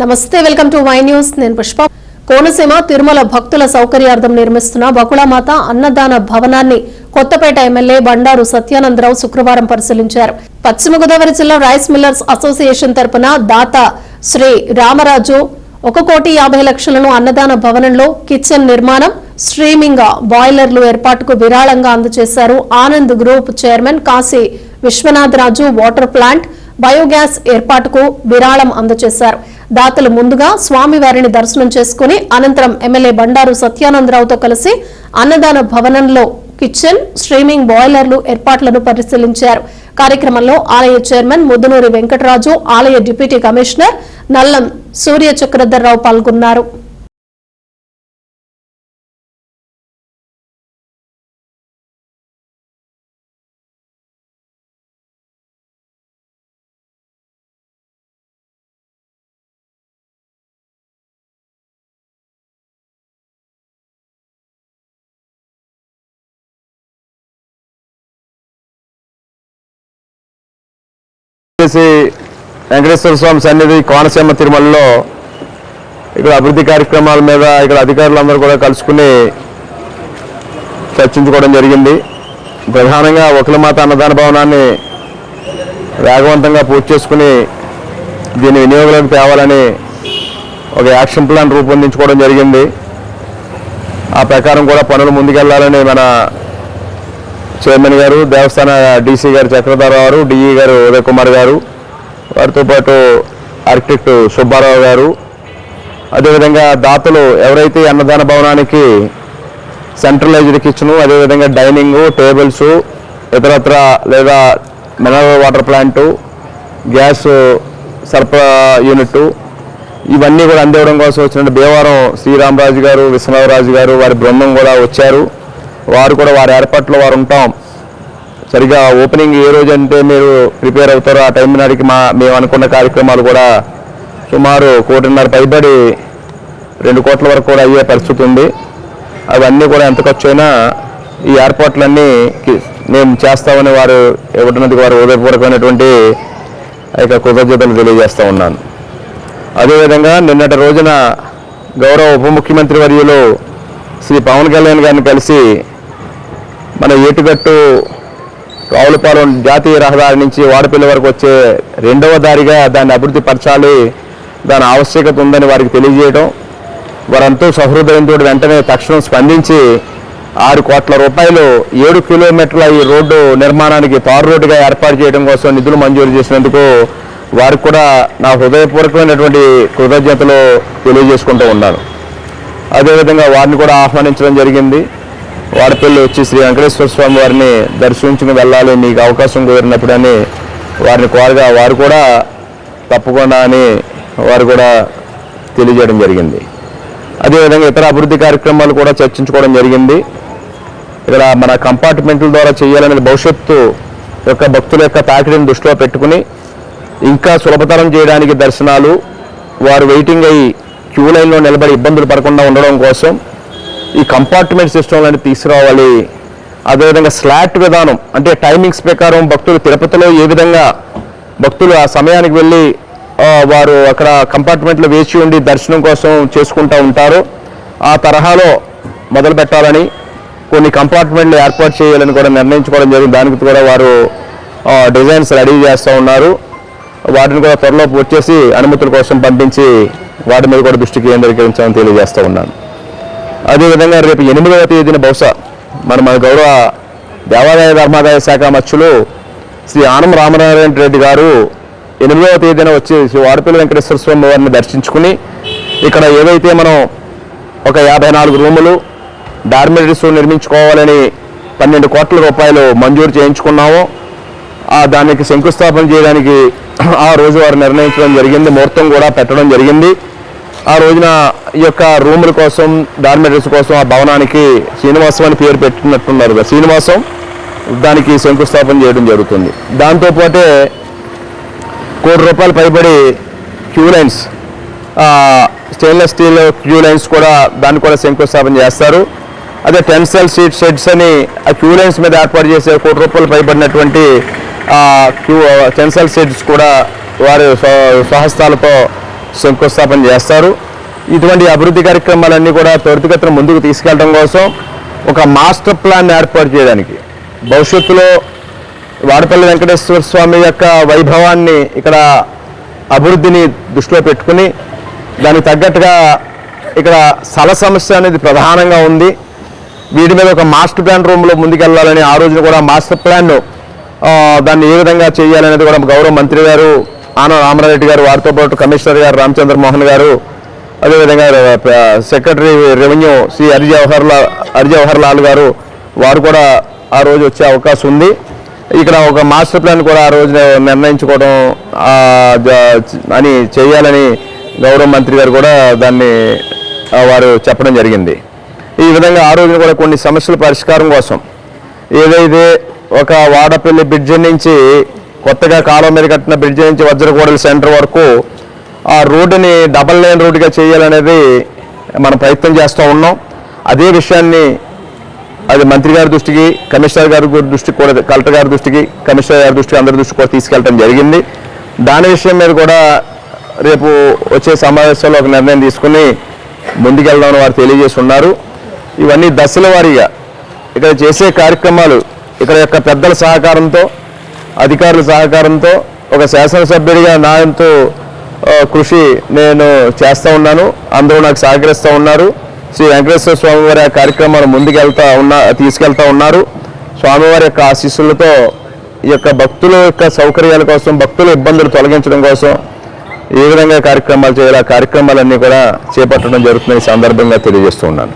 నమస్తే welcome to Y news. నేను పుష్ప. కోనసీమ తిరుమల భక్తుల సౌకర్యార్థం నిర్మిస్తున్న బకుళమాత అన్నదాన భవనాన్ని కొత్తపేట ఎమ్మెల్యే బండారు సత్యానందరావు శుక్రవారం పరిశీలించారు. పశ్చిమ గోదావరి జిల్లా రైస్ మిల్లర్స్ అసోసియేషన్ తరపున దాత శ్రీ రామరాజు ఒక కోటి యాభై లక్షలను అన్నదాన భవనంలో కిచెన్ నిర్మాణం స్ట్రీమింగ్ బాయిలర్లు ఏర్పాటుకు విరాళంగా అందజేశారు Anand group chairman Kashi Vishwanath Raju water plant biogas ఏర్పాటుకు విరాళం అందజేశారు. దాతలు ముందుగా స్వామివారిని దర్శనం చేసుకుని అనంతరం ఎమ్మెల్యే బండారు సత్యానందరావుతో కలిసి అన్నదాన భవనంలో కిచెన్ స్ట్రీమింగ్ బాయిలర్లు ఏర్పాట్లను పరిశీలించారు. కార్యక్రమంలో ఆలయ చైర్మన్ ముద్దునూరి వెంకటరాజు ఆలయ డిప్యూటీ కమిషనర్ నల్లం సూర్య చక్రధర్రావు పాల్గొన్నారు. చేసి వెంకటేశ్వర స్వామి సన్నిధి కోనసీమ తిరుమలలో ఇక్కడ అభివృద్ధి కార్యక్రమాల మీద ఇక్కడ అధికారులందరూ కూడా కలుసుకుని చర్చించుకోవడం జరిగింది. ప్రధానంగా ఒకలమాత అన్నదాన భవనాన్ని వేగవంతంగా పూర్తి చేసుకుని దీన్ని వినియోగంలోకి తేవాలని ఒక యాక్షన్ ప్లాన్ రూపొందించుకోవడం జరిగింది. ఆ ప్రకారం కూడా పనులు ముందుకెళ్ళాలని మన చైర్మన్ గారు దేవస్థాన డీసీ గారు చక్రధరరావు గారు డిఈ గారు ఉదయ్ కుమార్ గారు వారితో పాటు ఆర్కిటెక్ట్ సుబ్బారావు గారు. అదేవిధంగా దాతలు ఎవరైతే అన్నదాన భవనానికి సెంట్రలైజ్డ్ కిచెను అదేవిధంగా డైనింగు టేబుల్స్ ఇతరత్ర లేదా మినరల్ వాటర్ ప్లాంటు గ్యాస్ సరఫరా యూనిట్ ఇవన్నీ కూడా అందివ్వడం కోసం వచ్చిన భీమవరం శ్రీరామరాజు గారు విశ్వనాథరాజు గారు వారి బృందం కూడా వచ్చారు. వారు కూడా వారి ఏర్పాట్లో వారు ఉంటాం. సరిగా ఓపెనింగ్ ఏ రోజు అంటే మీరు ప్రిపేర్ అవుతారో ఆ టైం నాటికి మా మేము అనుకున్న కార్యక్రమాలు కూడా సుమారు కోటిన్నర పైబడి రెండు కోట్ల వరకు కూడా అయ్యే పరిస్థితి ఉంది. అవన్నీ కూడా ఎంత ఖర్చు అయినా ఈ ఏర్పాట్లన్నీ మేము చేస్తామని వారు ఇవ్వడానికి వారు హృదయపూర్వకమైనటువంటి ఆ యొక్క కృతజ్ఞతలు తెలియజేస్తూ ఉన్నాను. అదేవిధంగా నిన్నటి రోజున గౌరవ ఉప ముఖ్యమంత్రి వర్యులు శ్రీ పవన్ కళ్యాణ్ గారిని కలిసి మన ఏటుగట్టు రావులపాలెం జాతీయ రహదారి నుంచి వాడపల్లి వరకు వచ్చే రెండవ దారిగా దాన్ని అభివృద్ధి పరచాలి దాని ఆవశ్యకత ఉందని వారికి తెలియజేయడం వారంతో సహృదయంతో వెంటనే తక్షణం స్పందించి ఆరు కోట్ల రూపాయలు ఏడు కిలోమీటర్ల ఈ రోడ్డు నిర్మాణానికి తారు రోడ్డుగా ఏర్పాటు చేయడం కోసం నిధులు మంజూరు చేసినందుకు వారికి కూడా నా హృదయపూర్వకమైనటువంటి కృతజ్ఞతలు తెలియజేసుకుంటూ ఉన్నాను. అదేవిధంగా వారిని కూడా ఆహ్వానించడం జరిగింది. వాడపల్లి వచ్చి శ్రీ వెంకటేశ్వర స్వామి వారిని దర్శించుకుని వెళ్ళాలి మీకు అవకాశం కుదిరినప్పుడని వారిని కోరగా వారు కూడా తప్పకుండా అని వారు కూడా తెలియజేయడం జరిగింది. అదేవిధంగా ఇతర అభివృద్ధి కార్యక్రమాలు కూడా చర్చించుకోవడం జరిగింది. ఇక్కడ మన కంపార్ట్మెంట్ల ద్వారా చేయాలనేది భవిష్యత్తు యొక్క భక్తుల యొక్క తాకిడిని దృష్టిలో పెట్టుకుని ఇంకా సులభతరం చేయడానికి దర్శనాలు వారు వెయిటింగ్ అయ్యి క్యూ లైన్లో నిలబడి ఇబ్బందులు పడకుండా ఉండడం కోసం ఈ కంపార్ట్మెంట్ సిస్టమ్ తీసుకురావాలి. అదేవిధంగా స్లాట్ విధానం అంటే టైమింగ్స్ ప్రకారం భక్తులు తిరుపతిలో ఏ విధంగా భక్తులు ఆ సమయానికి వెళ్ళి వారు అక్కడ కంపార్ట్మెంట్లో వేచి ఉండి దర్శనం కోసం చేసుకుంటూ ఉంటారు. ఆ తరహాలో మొదలు పెట్టాలని కొన్ని కంపార్ట్మెంట్లు ఏర్పాటు చేయాలని కూడా నిర్ణయించుకోవడం జరిగింది. దానికి కూడా వారు డిజైన్స్ రెడీ చేస్తూ ఉన్నారు. వాటిని కూడా త్వరలో పూర్తి చేసి అనుమతుల కోసం పంపించి వాటి మీద కూడా దృష్టి కేంద్రీకరించాలని తెలియజేస్తూ ఉన్నాను. అదేవిధంగా రేపు ఎనిమిదవ తేదీన బహుశా మన మన గౌరవ దేవాదాయ ధర్మాదాయ శాఖ మత్స్యులు శ్రీ ఆనం రామనారాయణ రెడ్డి గారు ఎనిమిదవ తేదీన వచ్చి శ్రీ వాడపల్లి వెంకటేశ్వర స్వామి వారిని దర్శించుకుని ఇక్కడ ఏదైతే మనం ఒక యాభై నాలుగు రూములు డార్మెటరీస్ నిర్మించుకోవాలని పన్నెండు కోట్ల రూపాయలు మంజూరు చేయించుకున్నామో. ఆ దానికి శంకుస్థాపన చేయడానికి ఆ రోజు వారు నిర్ణయించడం జరిగింది ముహూర్తం కూడా పెట్టడం జరిగింది. ఆ రోజున ఈ యొక్క రూముల కోసం డార్మెటరీస్ కోసం ఆ భవనానికి శ్రీనివాసం అని పేరు పెట్టినట్టున్నారు కదా, శ్రీనివాసం దానికి శంకుస్థాపన చేయడం జరుగుతుంది. దాంతోపాటే కోటి రూపాయలు పైబడి queue lines stainless steel queue lines కూడా దాన్ని కూడా శంకుస్థాపన చేస్తారు. అదే టెన్సల్ సీట్ షెడ్స్ అని ఆ క్యూ లైన్స్ మీద ఏర్పాటు చేసే కోటి రూపాయలు పైబడినటువంటి క్యూ టెన్సల్ షెడ్స్ కూడా వారి స్వహస్తాలతో శంకుస్థాపన చేస్తారు. ఇటువంటి అభివృద్ధి కార్యక్రమాలన్నీ కూడా త్వరితగతిన ముందుకు తీసుకెళ్ళడం కోసం ఒక మాస్టర్ ప్లాన్ ఏర్పాటు చేయడానికి. భవిష్యత్తులో వాడపల్లి వెంకటేశ్వర స్వామి యొక్క వైభవాన్ని ఇక్కడ అభివృద్ధిని దృష్టిలో పెట్టుకుని దానికి తగ్గట్టుగా ఇక్కడ స్థల సమస్య అనేది ప్రధానంగా ఉంది. వీటి మీద ఒక మాస్టర్ ప్లాన్ రూమ్లో ముందుకెళ్ళాలని ఆ రోజున కూడా మాస్టర్ ప్లాన్ దాన్ని ఏ విధంగా చేయాలనేది కూడా గౌరవ మంత్రి గారు ఆన రామరారెడ్డి గారు వారితో పాటు కమిషనర్ గారు రామచంద్ర మోహన్ గారు అదేవిధంగా సెక్రటరీ రెవెన్యూ శ్రీ హరి హరిజవహర్లాల్ జవహర్ లాల్ గారు వారు కూడా ఆ రోజు వచ్చే అవకాశం ఉంది. ఇక్కడ ఒక మాస్టర్ ప్లాన్ కూడా ఆ రోజు నిర్ణయించుకోవడం అని చేయాలని గౌరవ మంత్రి గారు కూడా దాన్ని వారు చెప్పడం జరిగింది. ఈ విధంగా ఆ రోజున కూడా కొన్ని సమస్యల పరిష్కారం కోసం ఏదైతే ఒక వాడపల్లి బ్రిడ్జ్ నుంచి కొత్తగా కాలువ మీద కట్టిన బ్రిడ్జ్ నుంచి వజ్రకోడలి సెంటర్ వరకు ఆ రోడ్డుని డబల్ లైన్ రోడ్డుగా చేయాలనేది మనం ప్రయత్నం చేస్తూ ఉన్నాం. అదే విషయాన్ని అది మంత్రి గారి దృష్టికి కమిషనర్ గారి దృష్టికి కూడా కలెక్టర్ గారి దృష్టికి కమిషనర్ గారి దృష్టికి అందరి దృష్టికి కూడా తీసుకెళ్ళడం జరిగింది. దాని విషయం మీద కూడా రేపు వచ్చే సమావేశంలో ఒక నిర్ణయం తీసుకుని ముందుకెళ్దామని వారు తెలియజేస్తున్నారు. ఇవన్నీ దశల వారీగా ఇక్కడ చేసే కార్యక్రమాలు ఇక్కడ యొక్క పెద్దల సహకారంతో అధికారుల సహకారంతో ఒక శాసనసభ్యుడిగా నా ఎంతో కృషి నేను చేస్తూ ఉన్నాను. అందరూ నాకు సహకరిస్తూ ఉన్నారు. శ్రీ వెంకటేశ్వర స్వామి వారి ఆ కార్యక్రమాలు ముందుకెళ్తా ఉన్నా తీసుకెళ్తా ఉన్నారు. స్వామివారి యొక్క ఆశీస్సులతో ఈ యొక్క భక్తుల యొక్క సౌకర్యాల కోసం భక్తుల ఇబ్బందులు తొలగించడం కోసం ఏ విధంగా కార్యక్రమాలు చేయాలి ఆ కార్యక్రమాలన్నీ కూడా చేపట్టడం జరుగుతుందని ఈ సందర్భంగా తెలియజేస్తూ ఉన్నాను.